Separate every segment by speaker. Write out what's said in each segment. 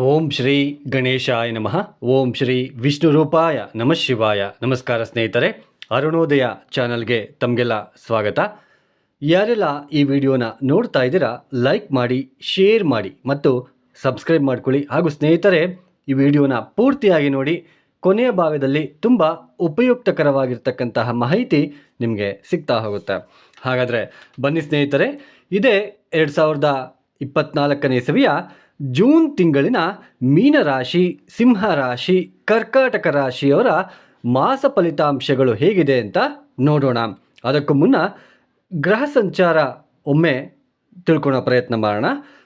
Speaker 1: ಓಂ ಶ್ರೀ ಗಣೇಶಾಯ ನಮಃ. ಓಂ ಶ್ರೀ ವಿಷ್ಣು ರೂಪಾಯ ನಮಃ ಶಿವಾಯ. ನಮಸ್ಕಾರ ಸ್ನೇಹಿತರೆ, ಅರುಣೋದಯ ಚಾನಲ್ಗೆ ತಮಗೆಲ್ಲ ಸ್ವಾಗತ. ಯಾರೆಲ್ಲ ಈ ವಿಡಿಯೋನ ನೋಡ್ತಾ ಇದ್ದೀರಾ, ಲೈಕ್ ಮಾಡಿ, ಶೇರ್ ಮಾಡಿ ಮತ್ತು ಸಬ್ಸ್ಕ್ರೈಬ್ ಮಾಡ್ಕೊಳ್ಳಿ. ಹಾಗೂ ಸ್ನೇಹಿತರೆ, ಈ ವಿಡಿಯೋನ ಪೂರ್ತಿಯಾಗಿ ನೋಡಿ, ಕೊನೆಯ ಭಾಗದಲ್ಲಿ ತುಂಬ ಉಪಯುಕ್ತಕರವಾಗಿರ್ತಕ್ಕಂತಹ ಮಾಹಿತಿ ನಿಮಗೆ ಸಿಗ್ತಾ ಹೋಗುತ್ತೆ. ಹಾಗಾದರೆ ಬನ್ನಿ ಸ್ನೇಹಿತರೆ, ಇದೇ ಎರಡು ಸಾವಿರದ ಇಪ್ಪತ್ನಾಲ್ಕನೇ ಇಸವಿಯ ಜೂನ್ ತಿಂಗಳಿನ ಮೀನರಾಶಿ ಸಿಂಹರಾಶಿ ಕರ್ಕಾಟಕ ರಾಶಿಯವರ ಮಾಸ ಫಲಿತಾಂಶಗಳು ಹೇಗಿದೆ ಅಂತ ನೋಡೋಣ. ಅದಕ್ಕೂ ಮುನ್ನ ಗ್ರಹ ಸಂಚಾರ ಒಮ್ಮೆ ತಿಳ್ಕೊಳ್ಳೋ ಪ್ರಯತ್ನ ಮಾಡೋಣ.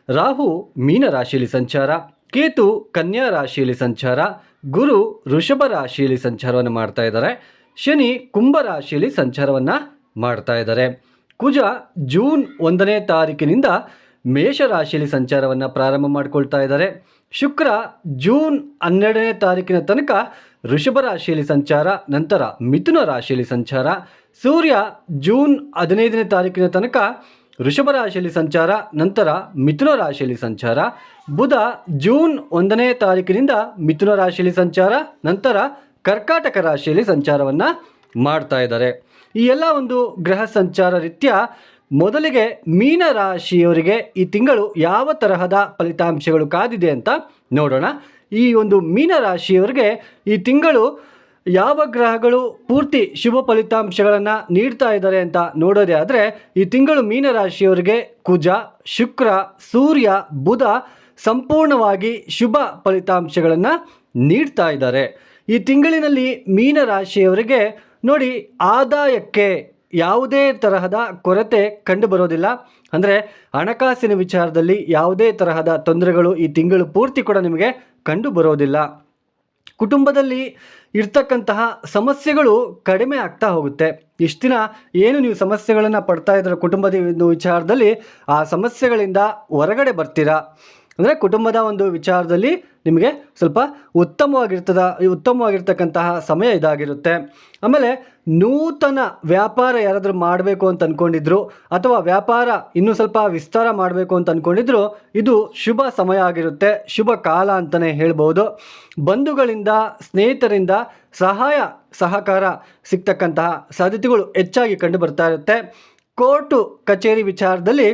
Speaker 1: ರಾಹು ಮೀನ ರಾಶಿಯಲ್ಲಿ ಸಂಚಾರ, ಕೇತು ಕನ್ಯಾ ರಾಶಿಯಲ್ಲಿ ಸಂಚಾರ, ಗುರು ವೃಷಭ ರಾಶಿಯಲ್ಲಿ ಸಂಚಾರವನ್ನು ಮಾಡ್ತಾ ಇದ್ದಾರೆ. ಶನಿ ಕುಂಭ ರಾಶಿಯಲ್ಲಿ ಸಂಚಾರವನ್ನು ಮಾಡ್ತಾ ಇದ್ದಾರೆ. ಕುಜ ಜೂನ್ ಒಂದನೇ ತಾರೀಕಿನಿಂದ ಮೇಷ ರಾಶಿಯಲ್ಲಿ ಸಂಚಾರವನ್ನು ಪ್ರಾರಂಭ ಮಾಡಿಕೊಳ್ತಾ ಇದ್ದಾರೆ. ಶುಕ್ರ ಜೂನ್ ಹನ್ನೆರಡನೇ ತಾರೀಕಿನ ತನಕ ಋಷಭ ರಾಶಿಯಲ್ಲಿ ಸಂಚಾರ, ನಂತರ ಮಿಥುನ ರಾಶಿಯಲ್ಲಿ ಸಂಚಾರ, ಸೂರ್ಯ ಜೂನ್ ಹದಿನೈದನೇ ತಾರೀಕಿನ ತನಕ ಋಷಭ ರಾಶಿಯಲ್ಲಿ ಸಂಚಾರ, ನಂತರ ಮಿಥುನ ರಾಶಿಯಲ್ಲಿ ಸಂಚಾರ, ಬುಧ ಜೂನ್ ಒಂದನೇ ತಾರೀಕಿನಿಂದ ಮಿಥುನ ರಾಶಿಯಲ್ಲಿ ಸಂಚಾರ, ನಂತರ ಕರ್ಕಾಟಕ ರಾಶಿಯಲ್ಲಿ ಸಂಚಾರವನ್ನು ಮಾಡ್ತಾ ಇದ್ದಾರೆ. ಈ ಎಲ್ಲ ಒಂದು ಗ್ರಹ ಸಂಚಾರ ರೀತ್ಯ ಮೊದಲಿಗೆ ಮೀನ ರಾಶಿಯವರಿಗೆ ಈ ತಿಂಗಳು ಯಾವ ತರಹದ ಫಲಿತಾಂಶಗಳು ಕಾದಿದೆ ಅಂತ ನೋಡೋಣ. ಈ ಒಂದು ಮೀನ ರಾಶಿಯವರಿಗೆ ಈ ತಿಂಗಳು ಯಾವ ಗ್ರಹಗಳು ಪೂರ್ತಿ ಶುಭ ಫಲಿತಾಂಶಗಳನ್ನು ನೀಡ್ತಾ ಇದ್ದಾರೆ ಅಂತ ನೋಡೋದೇ ಆದರೆ, ಈ ತಿಂಗಳು ಮೀನ ರಾಶಿಯವರಿಗೆ ಕುಜ, ಶುಕ್ರ, ಸೂರ್ಯ, ಬುಧ ಸಂಪೂರ್ಣವಾಗಿ ಶುಭ ಫಲಿತಾಂಶಗಳನ್ನು ನೀಡ್ತಾ ಇದ್ದಾರೆ. ಈ ತಿಂಗಳಿನಲ್ಲಿ ಮೀನ ರಾಶಿಯವರಿಗೆ ನೋಡಿ ಆದಾಯಕ್ಕೆ ಯಾವುದೇ ತರಹದ ಕೊರತೆ ಕಂಡು ಬರೋದಿಲ್ಲ. ಅಂದರೆ ಹಣಕಾಸಿನ ವಿಚಾರದಲ್ಲಿ ಯಾವುದೇ ತರಹದ ತೊಂದರೆಗಳು ಈ ತಿಂಗಳು ಪೂರ್ತಿ ಕೂಡ ನಿಮಗೆ ಕಂಡು ಬರೋದಿಲ್ಲ. ಕುಟುಂಬದಲ್ಲಿ ಇರ್ತಕ್ಕಂತಹ ಸಮಸ್ಯೆಗಳು ಕಡಿಮೆ ಆಗ್ತಾ ಹೋಗುತ್ತೆ. ಇಷ್ಟು ದಿನ ಏನು ನೀವು ಸಮಸ್ಯೆಗಳನ್ನು ಪಡ್ತಾ ಇದ್ದೀರ ಕುಟುಂಬದ ವಿಚಾರದಲ್ಲಿ ಆ ಸಮಸ್ಯೆಗಳಿಂದ ಹೊರಗಡೆ ಬರ್ತೀರಾ? ಅಂದರೆ ಕುಟುಂಬದ ಒಂದು ವಿಚಾರದಲ್ಲಿ ನಿಮಗೆ ಸ್ವಲ್ಪ ಉತ್ತಮವಾಗಿರ್ತದ, ಉತ್ತಮವಾಗಿರ್ತಕ್ಕಂತಹ ಸಮಯ ಇದಾಗಿರುತ್ತೆ. ಆಮೇಲೆ ನೂತನ ವ್ಯಾಪಾರ ಯಾರಾದರೂ ಮಾಡಬೇಕು ಅಂತ ಅಂದ್ಕೊಂಡಿದ್ರು ಅಥವಾ ವ್ಯಾಪಾರ ಇನ್ನೂ ಸ್ವಲ್ಪ ವಿಸ್ತಾರ ಮಾಡಬೇಕು ಅಂತ ಅಂದ್ಕೊಂಡಿದ್ರು ಇದು ಶುಭ ಸಮಯ ಆಗಿರುತ್ತೆ. ಶುಭ ಕಾಲ ಅಂತಲೇ ಹೇಳ್ಬೋದು. ಬಂಧುಗಳಿಂದ, ಸ್ನೇಹಿತರಿಂದ ಸಹಾಯ, ಸಹಕಾರ ಸಿಗ್ತಕ್ಕಂತಹ ಸಾಧ್ಯತೆಗಳು ಹೆಚ್ಚಾಗಿ ಕಂಡು ಬರ್ತಾ ಇರುತ್ತೆ. ಕೋರ್ಟು ಕಚೇರಿ ವಿಚಾರದಲ್ಲಿ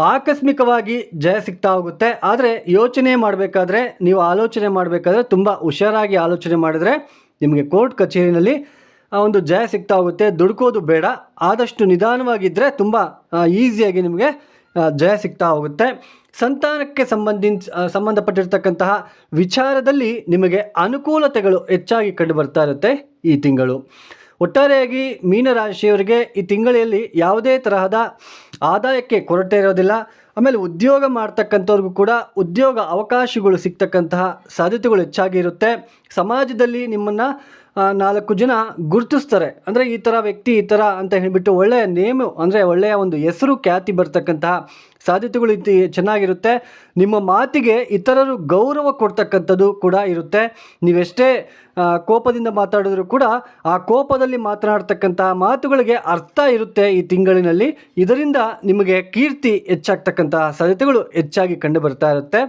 Speaker 1: ಆಕಸ್ಮಿಕವಾಗಿ ಜಯ ಸಿಗ್ತಾ ಹೋಗುತ್ತೆ. ಆದರೆ ಯೋಚನೆ ಮಾಡಬೇಕಾದ್ರೆ, ನೀವು ಆಲೋಚನೆ ಮಾಡಬೇಕಾದ್ರೆ ತುಂಬ ಹುಷಾರಾಗಿ ಆಲೋಚನೆ ಮಾಡಿದ್ರೆ ನಿಮಗೆ ಕೋರ್ಟ್ ಕಚೇರಿನಲ್ಲಿ, ಆ, ಒಂದು ಜಯ ಸಿಗ್ತಾ ಹೋಗುತ್ತೆ. ದುಡ್ಕೋದು ಬೇಡ. ಆದಷ್ಟು ನಿಧಾನವಾಗಿದ್ದರೆ ತುಂಬ ಈಸಿಯಾಗಿ ನಿಮಗೆ ಜಯ ಸಿಗ್ತಾ ಹೋಗುತ್ತೆ. ಸಂತಾನಕ್ಕೆ ಸಂಬಂಧಿಸಿ ಸಂಬಂಧಪಟ್ಟಿರ್ತಕ್ಕಂತಹ ವಿಚಾರದಲ್ಲಿ ನಿಮಗೆ ಅನುಕೂಲತೆಗಳು ಹೆಚ್ಚಾಗಿ ಕಂಡು ಬರ್ತಾ ಇರುತ್ತೆ ಈ ತಿಂಗಳು. ಒಟ್ಟಾರೆಯಾಗಿ ಮೀನರಾಶಿಯವರಿಗೆ ಈ ತಿಂಗಳಲ್ಲಿ ಯಾವುದೇ ತರಹದ ಆದಾಯಕ್ಕೆ ಕೊರತೆ ಇರೋದಿಲ್ಲ. ಆಮೇಲೆ ಉದ್ಯೋಗ ಮಾಡ್ತಕ್ಕಂಥವ್ರಿಗೂ ಕೂಡ ಉದ್ಯೋಗ ಅವಕಾಶಗಳು ಸಿಗ್ತಕ್ಕಂತಹ ಸಾಧ್ಯತೆಗಳು ಹೆಚ್ಚಾಗಿ ಇರುತ್ತೆ. ಸಮಾಜದಲ್ಲಿ ನಿಮ್ಮನ್ನು ನಾಲ್ಕು ಜನ ಗುರುತಿಸ್ತಾರೆ. ಅಂದರೆ ಈ ಥರ ವ್ಯಕ್ತಿ ಈ ಥರ ಅಂತ ಹೇಳಿಬಿಟ್ಟು ಒಳ್ಳೆಯ ನೇಮು, ಅಂದರೆ ಒಳ್ಳೆಯ ಒಂದು ಹೆಸರು ಖ್ಯಾತಿ ಬರ್ತಕ್ಕಂತಹ ಸಾಧ್ಯತೆಗಳು ಇತಿ ಚೆನ್ನಾಗಿರುತ್ತೆ. ನಿಮ್ಮ ಮಾತಿಗೆ ಇತರರು ಗೌರವ ಕೊಡ್ತಕ್ಕಂಥದ್ದು ಕೂಡ ಇರುತ್ತೆ. ನೀವೆಷ್ಟೇ ಕೋಪದಿಂದ ಮಾತಾಡಿದ್ರು ಕೂಡ ಆ ಕೋಪದಲ್ಲಿ ಮಾತನಾಡ್ತಕ್ಕಂತಹ ಮಾತುಗಳಿಗೆ ಅರ್ಥ ಇರುತ್ತೆ ಈ ತಿಂಗಳಿನಲ್ಲಿ. ಇದರಿಂದ ನಿಮಗೆ ಕೀರ್ತಿ ಹೆಚ್ಚಾಗ್ತಕ್ಕಂತಹ ಸಾಧ್ಯತೆಗಳು ಹೆಚ್ಚಾಗಿ ಕಂಡುಬರ್ತಾ ಇರುತ್ತೆ.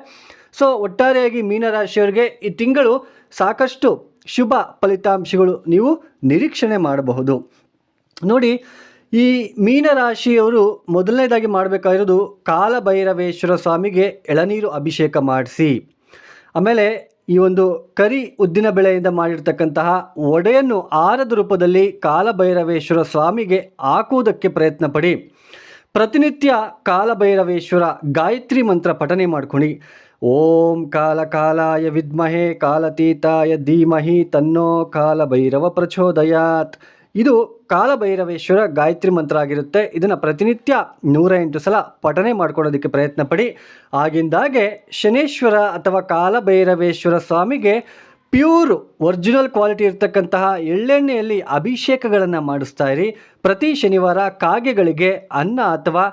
Speaker 1: ಸೊ ಒಟ್ಟಾರೆಯಾಗಿ ಮೀನರಾಶಿಯವರಿಗೆ ಈ ತಿಂಗಳು ಸಾಕಷ್ಟು ಶುಭ ಫಲಿತಾಂಶಗಳು ನೀವು ನಿರೀಕ್ಷಣೆ ಮಾಡಬಹುದು. ನೋಡಿ, ಈ ಮೀನರಾಶಿಯವರು ಮೊದಲನೇದಾಗಿ ಮಾಡಬೇಕಾಗಿರೋದು ಕಾಲಭೈರವೇಶ್ವರ ಸ್ವಾಮಿಗೆ ಎಳನೀರು ಅಭಿಷೇಕ ಮಾಡಿಸಿ. ಆಮೇಲೆ ಈ ಒಂದು ಕರಿ ಉದ್ದಿನ ಬೆಳೆಯಿಂದ ಮಾಡಿರ್ತಕ್ಕಂತಹ ಒಡೆಯನ್ನು ಆರದ ರೂಪದಲ್ಲಿ ಕಾಲಭೈರವೇಶ್ವರ ಸ್ವಾಮಿಗೆ ಹಾಕುವುದಕ್ಕೆ ಪ್ರಯತ್ನ ಪಡಿ ಪ್ರತಿನಿತ್ಯ ಕಾಲಭೈರವೇಶ್ವರ ಗಾಯತ್ರಿ ಮಂತ್ರ ಪಠನೆ ಮಾಡ್ಕೊಳ್ಳಿ ಓಂ ಕಾಲ ಕಾಲಾಯ ವಿದ್ಮಹೆ ಕಾಲತೀತಾಯ ಧೀಮಹಿ ತನ್ನೋ ಕಾಲಭೈರವ ಪ್ರಚೋದಯಾತ್. ಇದು ಕಾಲಭೈರವೇಶ್ವರ ಗಾಯತ್ರಿ ಮಂತ್ರ ಆಗಿರುತ್ತೆ. ಇದನ್ನು ಪ್ರತಿನಿತ್ಯ ನೂರ ಎಂಟು ಸಲ ಪಠನೆ ಮಾಡ್ಕೊಳ್ಳೋದಕ್ಕೆ ಪ್ರಯತ್ನ ಪಡಿ. ಆಗಿಂದಾಗೆ ಶನೇಶ್ವರ ಅಥವಾ ಕಾಲಭೈರವೇಶ್ವರ ಸ್ವಾಮಿಗೆ ಪ್ಯೂರ್ ಒರಿಜಿನಲ್ ಕ್ವಾಲಿಟಿ ಇರತಕ್ಕಂತಹ ಎಳ್ಳೆಣ್ಣೆಯಲ್ಲಿ ಅಭಿಷೇಕಗಳನ್ನು ಮಾಡಿಸ್ತಾ ಇರಿ. ಪ್ರತಿ ಶನಿವಾರ ಕಾಗೆಗಳಿಗೆ ಅನ್ನ ಅಥವಾ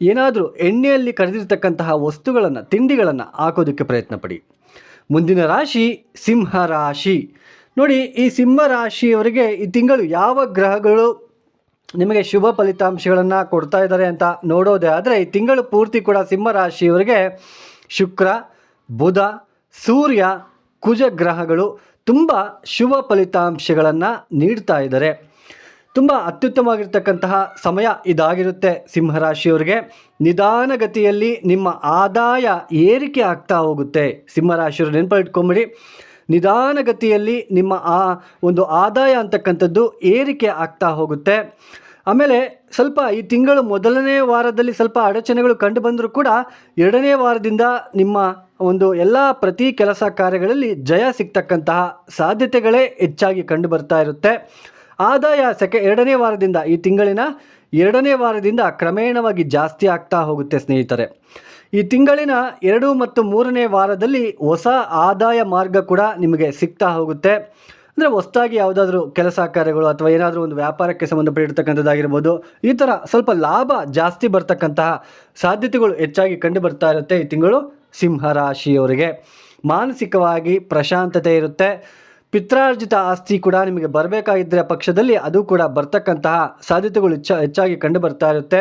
Speaker 1: ಏನಾದರೂ ಎಣ್ಣೆಯಲ್ಲಿ ಕರೆದಿರ್ತಕ್ಕಂತಹ ವಸ್ತುಗಳನ್ನು, ತಿಂಡಿಗಳನ್ನು ಹಾಕೋದಕ್ಕೆ ಪ್ರಯತ್ನ ಪಡಿ. ಮುಂದಿನ ರಾಶಿ ಸಿಂಹ ರಾಶಿ. ನೋಡಿ, ಈ ಸಿಂಹ ರಾಶಿಯವರಿಗೆ ಈ ತಿಂಗಳು ಯಾವ ಗ್ರಹಗಳು ನಿಮಗೆ ಶುಭ ಫಲಿತಾಂಶಗಳನ್ನು ಕೊಡ್ತಾ ಇದ್ದಾರೆ ಅಂತ ನೋಡೋದೇ ಆದರೆ, ಈ ತಿಂಗಳು ಪೂರ್ತಿ ಕೂಡ ಸಿಂಹ ರಾಶಿಯವರಿಗೆ ಶುಕ್ರ, ಬುಧ, ಸೂರ್ಯ, ಕುಜ ಗ್ರಹಗಳು ತುಂಬ ಶುಭ ಫಲಿತಾಂಶಗಳನ್ನು ನೀಡ್ತಾ ಇದ್ದಾರೆ ತುಂಬ ಅತ್ಯುತ್ತಮವಾಗಿರ್ತಕ್ಕಂತಹ ಸಮಯ ಇದಾಗಿರುತ್ತೆ ಸಿಂಹರಾಶಿಯವರಿಗೆ ನಿಧಾನಗತಿಯಲ್ಲಿ ನಿಮ್ಮ ಆದಾಯ ಏರಿಕೆ ಆಗ್ತಾ ಹೋಗುತ್ತೆ. ಸಿಂಹರಾಶಿಯವರು ನೆನಪಿಟ್ಕೊಂಬಿಡಿ. ನಿಧಾನಗತಿಯಲ್ಲಿ ನಿಮ್ಮ ಆ ಒಂದು ಆದಾಯ ಅಂತಕ್ಕಂಥದ್ದು ಏರಿಕೆ ಆಗ್ತಾ ಹೋಗುತ್ತೆ. ಆಮೇಲೆ ಸ್ವಲ್ಪ ಈ ತಿಂಗಳು ಮೊದಲನೇ ವಾರದಲ್ಲಿ ಸ್ವಲ್ಪ ಅಡಚಣೆಗಳು ಕಂಡು ಬಂದರೂ ಕೂಡ ಎರಡನೇ ವಾರದಿಂದ ನಿಮ್ಮ ಒಂದು ಎಲ್ಲ ಪ್ರತಿ ಕೆಲಸ ಕಾರ್ಯಗಳಲ್ಲಿ ಜಯ ಸಿಗ್ತಕ್ಕಂತಹ ಸಾಧ್ಯತೆಗಳೇ ಹೆಚ್ಚಾಗಿ ಕಂಡು ಬರ್ತಾ ಇರುತ್ತೆ. ಆದಾಯ ಸೆಕೆ ಎರಡನೇ ವಾರದಿಂದ ಈ ತಿಂಗಳಿನ ಎರಡನೇ ವಾರದಿಂದ ಕ್ರಮೇಣವಾಗಿ ಜಾಸ್ತಿ ಆಗ್ತಾ ಹೋಗುತ್ತೆ ಸ್ನೇಹಿತರೆ. ಈ ತಿಂಗಳಿನ ಎರಡು ಮತ್ತು ಮೂರನೇ ವಾರದಲ್ಲಿ ಹೊಸ ಆದಾಯ ಮಾರ್ಗ ಕೂಡ ನಿಮಗೆ ಸಿಗ್ತಾ ಹೋಗುತ್ತೆ. ಅಂದರೆ ಹೊಸದಾಗಿ ಯಾವುದಾದ್ರೂ ಕೆಲಸ ಕಾರ್ಯಗಳು ಅಥವಾ ಏನಾದರೂ ಒಂದು ವ್ಯಾಪಾರಕ್ಕೆ ಸಂಬಂಧಪಟ್ಟಿರ್ತಕ್ಕಂಥದ್ದಾಗಿರ್ಬೋದು, ಈ ಥರ ಸ್ವಲ್ಪ ಲಾಭ ಜಾಸ್ತಿ ಬರ್ತಕ್ಕಂತಹ ಸಾಧ್ಯತೆಗಳು ಹೆಚ್ಚಾಗಿ ಕಂಡು ಬರ್ತಾ ಇರುತ್ತೆ ಈ ತಿಂಗಳು ಸಿಂಹರಾಶಿಯವರಿಗೆ ಮಾನಸಿಕವಾಗಿ ಪ್ರಶಾಂತತೆ ಇರುತ್ತೆ. ಪಿತ್ರಾರ್ಜಿತ ಆಸ್ತಿ ಕೂಡ ನಿಮಗೆ ಬರಬೇಕಾಗಿದ್ದರೆ ಪಕ್ಷದಲ್ಲಿ ಅದು ಕೂಡ ಬರ್ತಕ್ಕಂತಹ ಸಾಧ್ಯತೆಗಳು ಹೆಚ್ಚ ಹೆಚ್ಚಾಗಿ ಕಂಡು ಬರ್ತಾ ಇರುತ್ತೆ.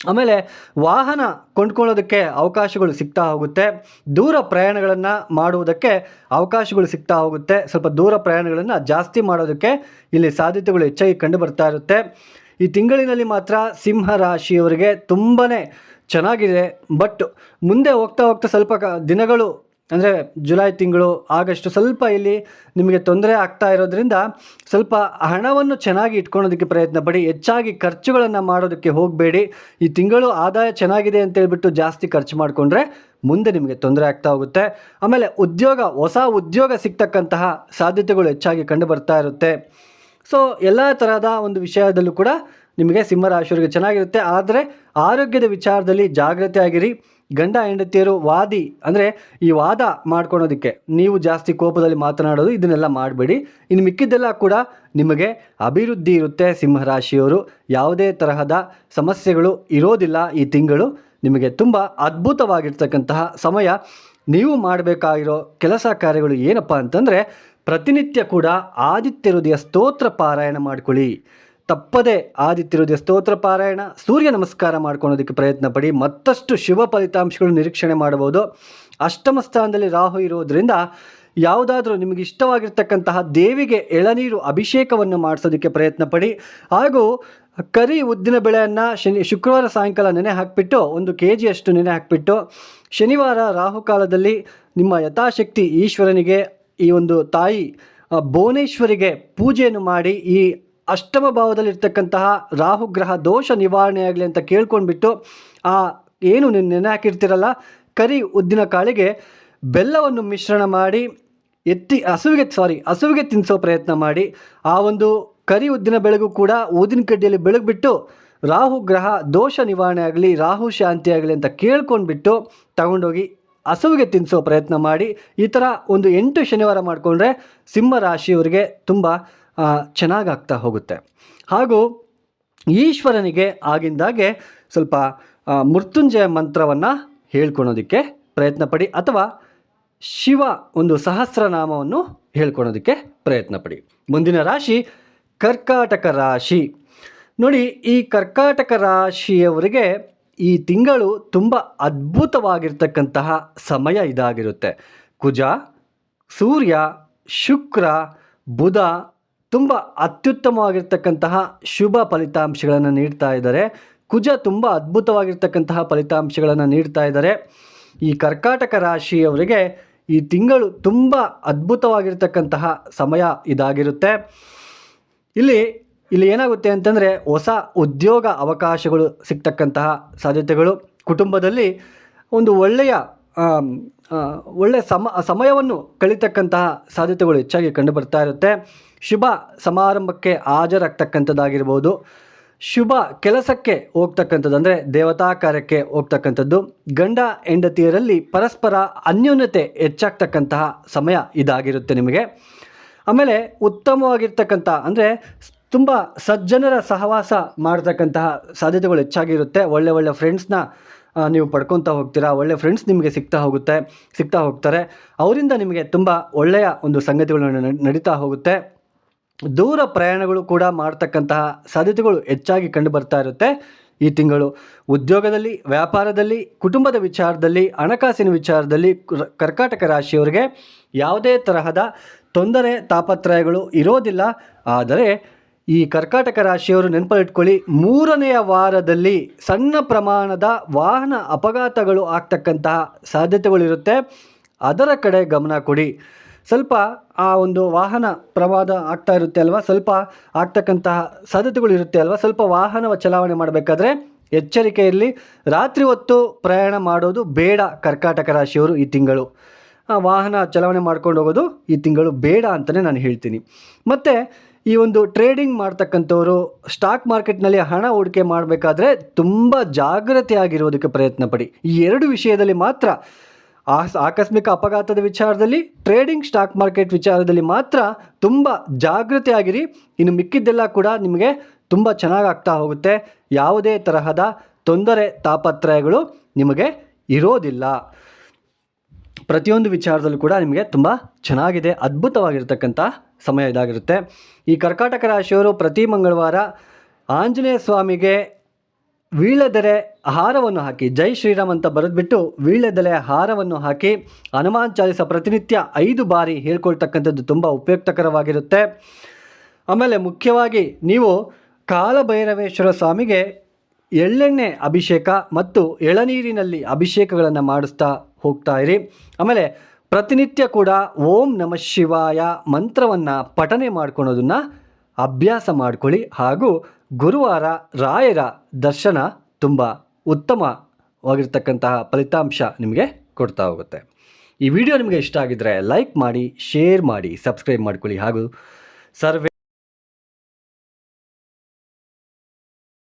Speaker 1: ಆಮೇಲೆ ವಾಹನ ಕೊಂಡ್ಕೊಳ್ಳೋದಕ್ಕೆ ಅವಕಾಶಗಳು ಸಿಗ್ತಾ ಹೋಗುತ್ತೆ. ದೂರ ಪ್ರಯಾಣಗಳನ್ನು ಮಾಡುವುದಕ್ಕೆ ಅವಕಾಶಗಳು ಸಿಗ್ತಾ ಹೋಗುತ್ತೆ. ಸ್ವಲ್ಪ ದೂರ ಪ್ರಯಾಣಗಳನ್ನು ಜಾಸ್ತಿ ಮಾಡೋದಕ್ಕೆ ಇಲ್ಲಿ ಸಾಧ್ಯತೆಗಳು ಹೆಚ್ಚಾಗಿ ಕಂಡು ಬರ್ತಾ ಇರುತ್ತೆ. ಈ ತಿಂಗಳಿನಲ್ಲಿ ಮಾತ್ರ ಸಿಂಹ ರಾಶಿಯವರಿಗೆ ತುಂಬಾ ಚೆನ್ನಾಗಿದೆ. ಬಟ್ ಮುಂದೆ ಹೋಗ್ತಾ ಹೋಗ್ತಾ ಸ್ವಲ್ಪ ದಿನಗಳು ಅಂದರೆ ಜುಲೈ ತಿಂಗಳು ಆಗಸ್ಟ್ ಸ್ವಲ್ಪ ಇಲ್ಲಿ ನಿಮಗೆ ತೊಂದರೆ ಆಗ್ತಾ ಇರೋದ್ರಿಂದ ಸ್ವಲ್ಪ ಹಣವನ್ನು ಚೆನ್ನಾಗಿ ಇಟ್ಕೊಳೋದಕ್ಕೆ ಪ್ರಯತ್ನ ಪಡಿ, ಹೆಚ್ಚಾಗಿ ಖರ್ಚುಗಳನ್ನು ಮಾಡೋದಕ್ಕೆ ಹೋಗಬೇಡಿ. ಈ ತಿಂಗಳು ಆದಾಯ ಚೆನ್ನಾಗಿದೆ ಅಂತೇಳ್ಬಿಟ್ಟು ಜಾಸ್ತಿ ಖರ್ಚು ಮಾಡಿಕೊಂಡ್ರೆ ಮುಂದೆ ನಿಮಗೆ ತೊಂದರೆ ಆಗ್ತಾ ಹೋಗುತ್ತೆ. ಆಮೇಲೆ ಉದ್ಯೋಗ, ಹೊಸ ಉದ್ಯೋಗ ಸಿಗ್ತಕ್ಕಂತಹ ಸಾಧ್ಯತೆಗಳು ಹೆಚ್ಚಾಗಿ ಕಂಡು ಬರ್ತಾ ಇರುತ್ತೆ. ಸೊ ಎಲ್ಲ ತರಹದ ಒಂದು ವಿಷಯದಲ್ಲೂ ಕೂಡ ನಿಮಗೆ ಸಿಂಹರಾಶಿಯವರಿಗೆ ಚೆನ್ನಾಗಿರುತ್ತೆ. ಆದರೆ ಆರೋಗ್ಯದ ವಿಚಾರದಲ್ಲಿ ಜಾಗ್ರತೆ ಆಗಿರಿ. ಗಂಡ ಹೆಂಡತಿಯರು ವಾದಿ, ಅಂದರೆ ಈ ವಾದ ಮಾಡ್ಕೊಳೋದಕ್ಕೆ ನೀವು ಜಾಸ್ತಿ ಕೋಪದಲ್ಲಿ ಮಾತನಾಡೋದು ಇದನ್ನೆಲ್ಲ ಮಾಡಬೇಡಿ. ಇನ್ನು ಮಿಕ್ಕಿದ್ದೆಲ್ಲ ಕೂಡ ನಿಮಗೆ ಅಭಿವೃದ್ಧಿ ಇರುತ್ತೆ ಸಿಂಹರಾಶಿಯವರು. ಯಾವುದೇ ತರಹದ ಸಮಸ್ಯೆಗಳು ಇರೋದಿಲ್ಲ ಈ ತಿಂಗಳು. ನಿಮಗೆ ತುಂಬ ಅದ್ಭುತವಾಗಿರ್ತಕ್ಕಂತಹ ಸಮಯ. ನೀವು ಮಾಡಬೇಕಾಗಿರೋ ಕೆಲಸ ಕಾರ್ಯಗಳು ಏನಪ್ಪ ಅಂತಂದರೆ ಪ್ರತಿನಿತ್ಯ ಕೂಡ ಆದಿತ್ಯ ಹೃದಯ ಸ್ತೋತ್ರ ಪಾರಾಯಣ ಮಾಡ್ಕೊಳ್ಳಿ. ತಪ್ಪದೆ ಆದಿತ್ಯರುದಯ ಸ್ತೋತ್ರ ಪಾರಾಯಣ. ಸೂರ್ಯ ನಮಸ್ಕಾರ ಮಾಡ್ಕೊಳ್ಳೋದಕ್ಕೆ ಪ್ರಯತ್ನ ಪಡಿ. ಮತ್ತಷ್ಟು ಶುಭ ಫಲಿತಾಂಶಗಳು ನಿರೀಕ್ಷಣೆ ಮಾಡಬಹುದು. ಅಷ್ಟಮ ಸ್ಥಾನದಲ್ಲಿ ರಾಹು ಇರೋದ್ರಿಂದ ಯಾವುದಾದ್ರೂ ನಿಮಗೆ ಇಷ್ಟವಾಗಿರ್ತಕ್ಕಂತಹ ದೇವಿಗೆ ಎಳನೀರು ಅಭಿಷೇಕವನ್ನು ಮಾಡಿಸೋದಕ್ಕೆ ಪ್ರಯತ್ನ ಪಡಿ. ಹಾಗೂ ಕರಿ ಉದ್ದಿನ ಬೆಳೆಯನ್ನು ಶನಿ, ಶುಕ್ರವಾರ ಸಾಯಂಕಾಲ ನೆನೆ ಹಾಕಿಬಿಟ್ಟು, ಒಂದು ಕೆ ಜಿಯಷ್ಟು ನೆನೆ ಹಾಕಿಬಿಟ್ಟು, ಶನಿವಾರ ರಾಹುಕಾಲದಲ್ಲಿ ನಿಮ್ಮ ಯಥಾಶಕ್ತಿ ಈಶ್ವರನಿಗೆ, ಈ ಒಂದು ತಾಯಿ ಭುವನೇಶ್ವರಿಗೆ ಪೂಜೆಯನ್ನು ಮಾಡಿ ಈ ಅಷ್ಟಮ ಭಾವದಲ್ಲಿರ್ತಕ್ಕಂತಹ ರಾಹುಗ್ರಹ ದೋಷ ನಿವಾರಣೆ ಆಗಲಿ ಅಂತ ಕೇಳ್ಕೊಂಡ್ಬಿಟ್ಟು, ಆ ಏನು ನೀನು ಹಾಕಿರ್ತೀರಲ್ಲ ಕರಿ ಉದ್ದಿನ ಕಾಳಿಗೆ ಬೆಲ್ಲವನ್ನು ಮಿಶ್ರಣ ಮಾಡಿ, ಎತ್ತಿ ಹಸುವಿಗೆ ಸಾರಿ ಹಸುವಿಗೆ ತಿನ್ನಿಸೋ ಪ್ರಯತ್ನ ಮಾಡಿ, ಆ ಒಂದು ಕರಿ ಉದ್ದಿನ ಬೆಳಗು ಕೂಡ ಊದಿನ ಕಡ್ಡಿಯಲ್ಲಿ ಬೆಳಗ್ಬಿಟ್ಟು ರಾಹು ಗ್ರಹ ದೋಷ ನಿವಾರಣೆ ಆಗಲಿ, ರಾಹು ಶಾಂತಿ ಆಗಲಿ ಅಂತ ಕೇಳ್ಕೊಂಡ್ಬಿಟ್ಟು ತಗೊಂಡೋಗಿ ಹಸುವಿಗೆ ತಿನ್ನಿಸೋ ಪ್ರಯತ್ನ ಮಾಡಿ, ಈ ಥರ ಒಂದು ಎಂಟು ಶನಿವಾರ ಮಾಡಿಕೊಂಡ್ರೆ ಸಿಂಹ ರಾಶಿಯವರಿಗೆ ತುಂಬ ಚೆನ್ನಾಗಾಗ್ತಾ ಹೋಗುತ್ತೆ. ಹಾಗೂ ಈಶ್ವರನಿಗೆ ಆಗಿಂದಾಗೆ ಸ್ವಲ್ಪ ಮೃತ್ಯುಂಜಯ ಮಂತ್ರವನ್ನು ಹೇಳ್ಕೊಳೋದಕ್ಕೆ ಪ್ರಯತ್ನ ಪಡಿ ಅಥವಾ ಶಿವ ಒಂದು ಸಹಸ್ರನಾಮವನ್ನು ಹೇಳ್ಕೊಳೋದಕ್ಕೆ ಪ್ರಯತ್ನ ಪಡಿ ಮುಂದಿನ ರಾಶಿ ಕರ್ಕಾಟಕ ರಾಶಿ. ನೋಡಿ, ಈ ಕರ್ಕಾಟಕ ರಾಶಿಯವರಿಗೆ ಈ ತಿಂಗಳು ತುಂಬ ಅದ್ಭುತವಾಗಿರ್ತಕ್ಕಂತಹ ಸಮಯ ಇದಾಗಿರುತ್ತೆ. ಕುಜ, ಸೂರ್ಯ, ಶುಕ್ರ, ಬುಧ ತುಂಬ ಅತ್ಯುತ್ತಮವಾಗಿರ್ತಕ್ಕಂತಹ ಶುಭ ಫಲಿತಾಂಶಗಳನ್ನು ನೀಡ್ತಾ ಇದ್ದಾರೆ. ಕುಜ ತುಂಬ ಅದ್ಭುತವಾಗಿರ್ತಕ್ಕಂತಹ ಫಲಿತಾಂಶಗಳನ್ನು ನೀಡ್ತಾ ಇದ್ದಾರೆ. ಈ ಕರ್ಕಾಟಕ ರಾಶಿಯವರಿಗೆ ಈ ತಿಂಗಳು ತುಂಬ ಅದ್ಭುತವಾಗಿರ್ತಕ್ಕಂತಹ ಸಮಯ ಇದಾಗಿರುತ್ತೆ. ಇಲ್ಲಿ ಇಲ್ಲಿ ಏನಾಗುತ್ತೆ ಅಂತಂದರೆ ಹೊಸ ಉದ್ಯೋಗ ಅವಕಾಶಗಳು ಸಿಗ್ತಕ್ಕಂತಹ ಸಾಧ್ಯತೆಗಳು. ಕುಟುಂಬದಲ್ಲಿ ಒಂದು ಒಳ್ಳೆಯ ಒಳ್ಳೆಯ ಸಮ, ಸಮಯವನ್ನು ಕಳೀತಕ್ಕಂತಹ ಸಾಧ್ಯತೆಗಳು ಹೆಚ್ಚಾಗಿ ಕಂಡು ಬರ್ತಾ ಇರುತ್ತೆ. ಶುಭ ಸಮಾರಂಭಕ್ಕೆ ಹಾಜರಾಗ್ತಕ್ಕಂಥದ್ದಾಗಿರ್ಬೋದು. ಶುಭ ಕೆಲಸಕ್ಕೆ ಹೋಗ್ತಕ್ಕಂಥದ್ದು ಅಂದರೆ ದೇವತಾ ಕಾರ್ಯಕ್ಕೆ ಹೋಗ್ತಕ್ಕಂಥದ್ದು. ಗಂಡ ಹೆಂಡತಿಯರಲ್ಲಿ ಪರಸ್ಪರ ಅನ್ಯೋನ್ಯತೆ ಹೆಚ್ಚಾಗ್ತಕ್ಕಂತಹ ಸಮಯ ಇದಾಗಿರುತ್ತೆ ನಿಮಗೆ. ಆಮೇಲೆ ಉತ್ತಮವಾಗಿರ್ತಕ್ಕಂಥ ಅಂದರೆ ತುಂಬ ಸಜ್ಜನರ ಸಹವಾಸ ಮಾಡ್ತಕ್ಕಂತಹ ಸಾಧ್ಯತೆಗಳು ಹೆಚ್ಚಾಗಿರುತ್ತೆ. ಒಳ್ಳೆ ಒಳ್ಳೆ ಫ್ರೆಂಡ್ಸ್ನ ನೀವು ಪಡ್ಕೊತಾ ಹೋಗ್ತೀರಾ? ಒಳ್ಳೆ ಫ್ರೆಂಡ್ಸ್ ನಿಮಗೆ ಸಿಗ್ತಾ ಹೋಗುತ್ತೆ, ಸಿಗ್ತಾ ಹೋಗ್ತಾರೆ. ಅವರಿಂದ ನಿಮಗೆ ತುಂಬ ಒಳ್ಳೆಯ ಒಂದು ಸಂಗತಿಗಳು ನಡೀತಾ ಹೋಗುತ್ತೆ. ದೂರ ಪ್ರಯಾಣಗಳು ಕೂಡ ಮಾಡ್ತಕ್ಕಂತಹ ಸಾಧ್ಯತೆಗಳು ಹೆಚ್ಚಾಗಿ ಕಂಡುಬರ್ತಾ ಇರುತ್ತೆ ಈ ತಿಂಗಳು. ಉದ್ಯೋಗದಲ್ಲಿ, ವ್ಯಾಪಾರದಲ್ಲಿ, ಕುಟುಂಬದ ವಿಚಾರದಲ್ಲಿ, ಹಣಕಾಸಿನ ವಿಚಾರದಲ್ಲಿ ಕರ್- ಕರ್ಕಾಟಕ ರಾಶಿಯವರಿಗೆ ಯಾವುದೇ ತರಹದ ತೊಂದರೆ, ತಾಪತ್ರಯಗಳು ಇರೋದಿಲ್ಲ. ಆದರೆ ಈ ಕರ್ಕಾಟಕ ರಾಶಿಯವರು ನೆನಪಲ್ಲಿಟ್ಕೊಳ್ಳಿ, ಮೂರನೆಯ ವಾರದಲ್ಲಿ ಸಣ್ಣ ಪ್ರಮಾಣದ ವಾಹನ ಅಪಘಾತಗಳು ಆಗ್ತಕ್ಕಂತಹ ಸಾಧ್ಯತೆಗಳಿರುತ್ತೆ ಅದರ ಕಡೆ ಗಮನ ಕೊಡಿ. ಸ್ವಲ್ಪ ಆ ಒಂದು ವಾಹನ ಪ್ರವಾದ ಆಗ್ತಾ ಇರುತ್ತೆ ಅಲ್ವಾ? ಸ್ವಲ್ಪ ಆಗ್ತಕ್ಕಂತಹ ಸಾಧ್ಯತೆಗಳು ಇರುತ್ತೆ ಅಲ್ವಾ? ಸ್ವಲ್ಪ ವಾಹನ ಚಲಾವಣೆ ಮಾಡಬೇಕಾದ್ರೆ ಎಚ್ಚರಿಕೆಯಲ್ಲಿ ರಾತ್ರಿ ಹೊತ್ತು ಪ್ರಯಾಣ ಮಾಡೋದು ಬೇಡ ಕರ್ಕಾಟಕ ರಾಶಿಯವರು ಈ ತಿಂಗಳು. ವಾಹನ ಚಲಾವಣೆ ಮಾಡ್ಕೊಂಡು ಹೋಗೋದು ಈ ತಿಂಗಳು ಬೇಡ ಅಂತಲೇ ನಾನು ಹೇಳ್ತೀನಿ. ಮತ್ತು ಈ ಒಂದು ಟ್ರೇಡಿಂಗ್ ಮಾಡ್ತಕ್ಕಂಥವ್ರು ಸ್ಟಾಕ್ ಮಾರ್ಕೆಟ್ನಲ್ಲಿ ಹಣ ಹೂಡಿಕೆ ಮಾಡಬೇಕಾದ್ರೆ ತುಂಬ ಜಾಗ್ರತೆಯಾಗಿರೋದಕ್ಕೆ ಪ್ರಯತ್ನ ಪಡಿ. ಈ ಎರಡು ವಿಷಯದಲ್ಲಿ ಮಾತ್ರ ಆಕಸ್ಮಿಕ ಅಪಘಾತದ ವಿಚಾರದಲ್ಲಿ ಟ್ರೇಡಿಂಗ್ ಸ್ಟಾಕ್ ಮಾರ್ಕೆಟ್ ವಿಚಾರದಲ್ಲಿ ಮಾತ್ರ ತುಂಬ ಜಾಗೃತೆಯಾಗಿರಿ ಇನ್ನು ಮಿಕ್ಕಿದ್ದೆಲ್ಲ ಕೂಡ ನಿಮಗೆ ತುಂಬ ಚೆನ್ನಾಗಿ ಆಗ್ತಾ ಹೋಗುತ್ತೆ. ಯಾವುದೇ ತರಹದ ತೊಂದರೆ, ತಾಪತ್ರಯಗಳು ನಿಮಗೆ ಇರೋದಿಲ್ಲ. ಪ್ರತಿಯೊಂದು ವಿಚಾರದಲ್ಲೂ ಕೂಡ ನಿಮಗೆ ತುಂಬ ಚೆನ್ನಾಗಿದೆ ಅದ್ಭುತವಾಗಿರ್ತಕ್ಕಂಥ ಸಮಯ ಇದಾಗಿರುತ್ತೆ. ಈ ಕರ್ಕಾಟಕ ರಾಶಿಯವರು ಪ್ರತಿ ಮಂಗಳವಾರ ಆಂಜನೇಯ ಸ್ವಾಮಿಗೆ ವೀಳ್ಯದೆಲೆ ಹಾರವನ್ನು ಹಾಕಿ, ಜೈ ಶ್ರೀರಾಮ್ ಅಂತ ಬರೆದ್ಬಿಟ್ಟು ವೀಳ್ಯದೆಲೆ ಹಾರವನ್ನು ಹಾಕಿ, ಹನುಮಾನ್ ಚಾಲಿಸ ಪ್ರತಿನಿತ್ಯ ಐದು ಬಾರಿ ಹೇಳ್ಕೊಳ್ತಕ್ಕಂಥದ್ದು ತುಂಬ ಉಪಯುಕ್ತಕರವಾಗಿರುತ್ತೆ. ಆಮೇಲೆ ಮುಖ್ಯವಾಗಿ ನೀವು ಕಾಲಭೈರವೇಶ್ವರ ಸ್ವಾಮಿಗೆ ಎಳ್ಳೆಣ್ಣೆ ಅಭಿಷೇಕ ಮತ್ತು ಎಳನೀರಿನಲ್ಲಿ ಅಭಿಷೇಕಗಳನ್ನು ಮಾಡಿಸ್ತಾ ಹೋಗ್ತಾ ಇರಿ. ಆಮೇಲೆ ಪ್ರತಿನಿತ್ಯ ಕೂಡ ಓಂ ನಮ ಶಿವಾಯ ಮಂತ್ರವನ್ನು ಪಠನೆ ಮಾಡ್ಕೊಳೋದನ್ನು ಅಭ್ಯಾಸ ಮಾಡ್ಕೊಳ್ಳಿ. ಹಾಗೂ ಗುರುವಾರ ರಾಯರ ದರ್ಶನ ತುಂಬ ಉತ್ತಮವಾಗಿರ್ತಕ್ಕಂತಹ ಫಲಿತಾಂಶ ನಿಮಗೆ ಕೊಡ್ತಾ ಹೋಗುತ್ತೆ. ಈ ವಿಡಿಯೋ ನಿಮಗೆ ಇಷ್ಟ ಆಗಿದ್ದರೆ ಲೈಕ್ ಮಾಡಿ, ಶೇರ್ ಮಾಡಿ, ಸಬ್ಸ್ಕ್ರೈಬ್ ಮಾಡ್ಕೊಳ್ಳಿ. ಹಾಗೂ ಸರ್ವೇ